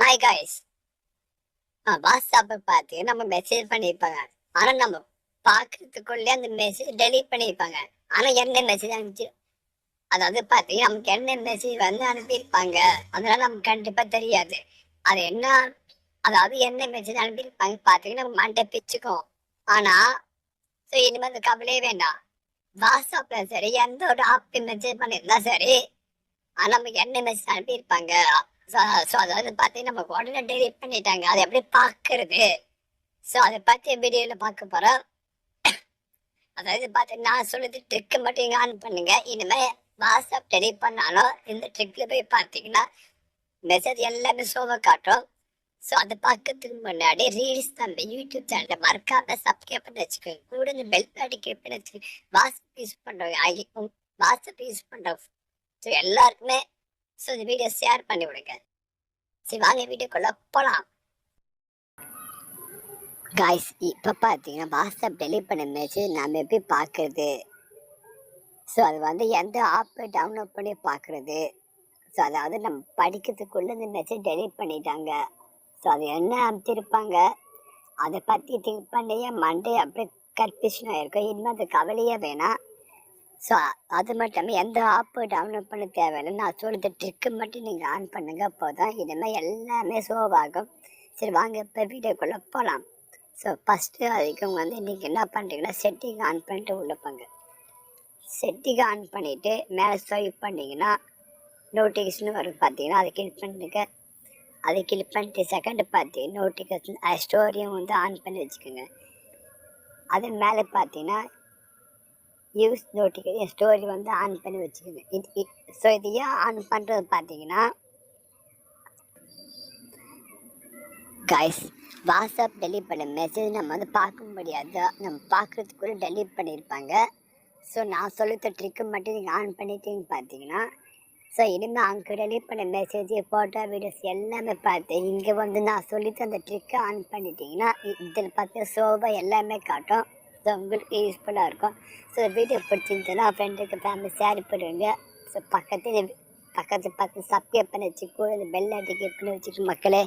Hi guys வாட்ஸ்அப்பை பார்த்து நம்ம மெசேஜ் பண்ணியிருப்பாங்க. ஆனால் நம்ம பார்க்கறதுக்குள்ளே அந்த மெசேஜ் டெலீட் பண்ணியிருப்பாங்க. ஆனால் என்ன மெசேஜ் அனுப்பிச்சு அதாவது பார்த்தீங்கன்னா நமக்கு என்ன மெசேஜ் வந்து அனுப்பியிருப்பாங்க அதனால நமக்கு கண்டிப்பாக தெரியாது. அது என்ன அதாவது என்ன மெசேஜ் அனுப்பியிருப்பாங்க பார்த்தீங்கன்னா நம்ம மண்டை பிச்சுக்கும். ஆனால் ஸோ இனிமேல் அந்த கவலையே வேண்டாம். வாட்ஸ்அப்பில் சரி எந்த ஒரு ஆப் மெசேஜ் பண்ணியிருந்தா சரி ஆனால் நமக்கு என்ன மெசேஜ் அனுப்பியிருப்பாங்க ஸோ அதாவது பார்த்தீங்கன்னா நம்ம உடனே டெலிட் பண்ணிட்டாங்க. அதை எப்படி பார்க்கறது. ஸோ அதை பற்றி வீடியோவில் பார்க்க போகிறோம் அதாவது பார்த்து நான் சொல்லுது ட்ரிக்கு மட்டும் இங்கே ஆன் பண்ணுங்க. இனிமேல் வாட்ஸ்அப் டெலிட் பண்ணாலும் இந்த ட்ரிக்கில் போய் பார்த்தீங்கன்னா மெசேஜ் எல்லாமே சோவை காட்டும். ஸோ அதை பார்க்கறதுக்கு முன்னாடி ரீல்ஸ் நம்ம யூடியூப் சேனலை மறக்காம சப்ஸ்கிரைப் பண்ணி வச்சுக்கோங்க. கூட இந்த பெல் பட்டி கிளிக் பண்ணி வச்சுக்கோங்க. வாட்ஸ்அப் யூஸ் பண்ணுறவங்க வாட்ஸ்அப் யூஸ் பண்ணுறவங்க ஸோ எல்லாருக்குமே ஸோ இந்த வீடியோ ஷேர் பண்ணி விடுங்க. சரி வாங்க வீடியோக்குள்ள போகலாம் காய்ஸ் இப்போ பார்த்தீங்கன்னா வாட்ஸ்அப் டெலிட் பண்ண மெசேஜ் நம்ம எப்படி பார்க்குறது ஸோ அது வந்து எந்த ஆப்பை டவுன்லோட் பண்ணி பார்க்குறது ஸோ அதாவது நம்ம படிக்கிறதுக்குள்ளே இந்த மெசேஜ் டெலிட் பண்ணிட்டாங்க. ஸோ அது என்ன அமைச்சிருப்பாங்க அதை பற்றி திங்க் பண்ணியே மண்டே அப்படியே கன்ஃபியூஷன் ஆகிருக்கும் இனிமேல் அது கவலையே வேணாம். ஸோ அது மட்டும் இல்லாமல் எந்த ஆப்பு டவுன்லோட் பண்ண தேவையில்லை நான் சொல்கிற ட்ரிக்கு மட்டும் நீங்கள் ஆன் பண்ணுங்க போதும். இனிமேல் எல்லாமே சோவாகும் சரி வாங்க இப்போ வீடியோக்குள்ளே போகலாம் ஸோ ஃபஸ்ட்டு அதுக்கு வந்து நீங்கள் என்ன பண்ணுறீங்கன்னா செட்டிங் ஆன் பண்ணிட்டு உள்ளே போங்க. செட்டிங் ஆன் பண்ணிவிட்டு மேலே ஸ்வைப் பண்ணிங்கன்னா நோட்டிஃபிகேஷன் வரும் பார்த்தீங்கன்னா அதை கிளிக் பண்ணுங்க. அதை கிளிக் பண்ணிட்டு செகண்ட் பார்த்து நோட்டிஃபிகேஷன் ஸ்டோரியும் வந்து ஆன் பண்ணி வச்சுக்கோங்க. அது மேலே பார்த்தீங்கன்னா யூஸ் நோட்டிஃபிகேஷன் ஸ்டோரி வந்து ஆன் பண்ணி வச்சுக்கோங்க. இது ஸோ இது ஏன் ஆன் பண்ணுறது பார்த்தீங்கன்னா கைஸ் வாட்ஸ்அப் டெலீட் பண்ண மெசேஜ் நம்ம வந்து பார்க்க முடியாது நம்ம பார்க்குறதுக்குள்ளே டெலீட் பண்ணியிருப்பாங்க. ஸோ நான் சொல்லித்த ட்ரிக்கு மட்டும் நீங்கள் ஆன் பண்ணிட்டீங்க பார்த்தீங்கன்னா ஸோ இனிமேல் அங்கே டெலீட் பண்ண மெசேஜ் ஃபோட்டோ வீடியோஸ் எல்லாமே பார்த்து இங்கே வந்து நான் சொல்லித்த அந்த ட்ரிக்கை ஆன் பண்ணிட்டீங்கன்னா இதில் பார்த்து சோபா எல்லாமே காட்டும். ஸோ உங்களுக்கு யூஸ்ஃபுல்லாக இருக்கும். ஸோ வீடியோ பிடிச்சிருந்துச்சுன்னா ஃப்ரெண்டுக்கு ஃபேமிலி ஷேர் பண்ணுவீங்க ஸோ பக்கத்தில் பக்கத்து பக்கத்து சப்ஸ்கிரைப் பண்ணி வச்சுக்கோ. இந்த பெல் அடிக்க பண்ணி வச்சுக்கோ மக்களே.